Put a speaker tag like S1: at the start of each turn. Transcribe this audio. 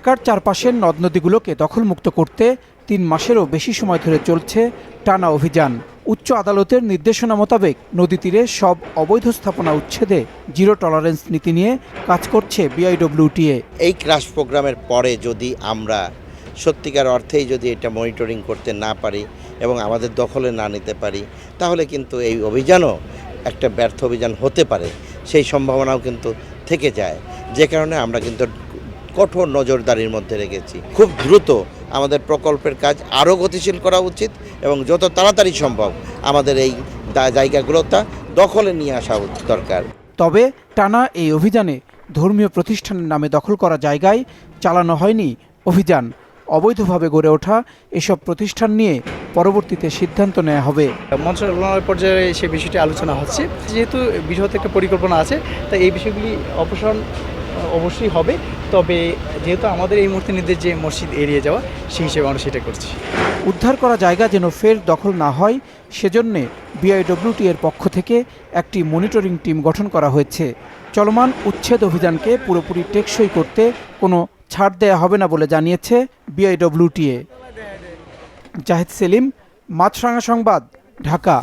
S1: ঢাকার চারপাশের নদ নদীগুলোকে দখলমুক্ত করতে তিন মাসেরও বেশি সময় ধরে চলছে টানা অভিযান। উচ্চ আদালতের নির্দেশনা মোতাবেক নদী তীরে সব অবৈধ স্থাপনা উচ্ছেদে জিরো টলারেন্স নীতি নিয়ে কাজ করছে বিআইডব্লিউটিএ।
S2: এই ক্রাশ প্রোগ্রামের পরে যদি আমরা সত্যিকার অর্থেই যদি এটা মনিটরিং করতে না পারি এবং আমাদের দখলে না নিতে পারি, তাহলে কিন্তু এই অভিযানও একটা ব্যর্থ অভিযান হতে পারে। সেই সম্ভাবনাও কিন্তু থেকে যায়। যে কারণে আমরা কিন্তু কঠোর নজরদারির মধ্যে রেখেছি। খুব দ্রুত আমাদের প্রকল্পের কাজ আরও গতিশীল করা উচিত এবং যত তাড়াতাড়ি সম্ভব আমাদের এই জায়গাগুলোটা দখলে নিয়ে আসা দরকার।
S1: তবে টানা এই অভিযানে ধর্মীয় প্রতিষ্ঠানের নামে দখল করা জায়গায় চালানো হয়নি অভিযান। অবৈধভাবে গড়ে ওঠা এসব প্রতিষ্ঠান নিয়ে পরবর্তীতে সিদ্ধান্ত নেওয়া হবে।
S3: মন্ত্রণালয় পর্যায়ে সে বিষয়টি আলোচনা হচ্ছে। যেহেতু বৃহৎ একটা পরিকল্পনা আছে তাই এই বিষয়গুলি অপসারণ অবশ্যই হবে। তবে যেহেতু আমাদের এই মুহূর্তে নির্দেশ যে মসজিদ এড়িয়ে যাওয়া, সেই হিসেবে আমরা সেটা করছি।
S1: উদ্ধার করা জায়গা যেন ফের দখল না হয়, সেজন্যে বিআইডব্লিউটি এর পক্ষ থেকে একটি মনিটরিং টিম গঠন করা হয়েছে। চলমান উচ্ছেদ অভিযানকে পুরোপুরি টেকসই করতে কোনো ছাড় দেয়া হবে না বলে জানিয়েছে বিআইডব্লিউটিএ জাহিদ সেলিম, মাছরাঙা সংবাদ, ঢাকা।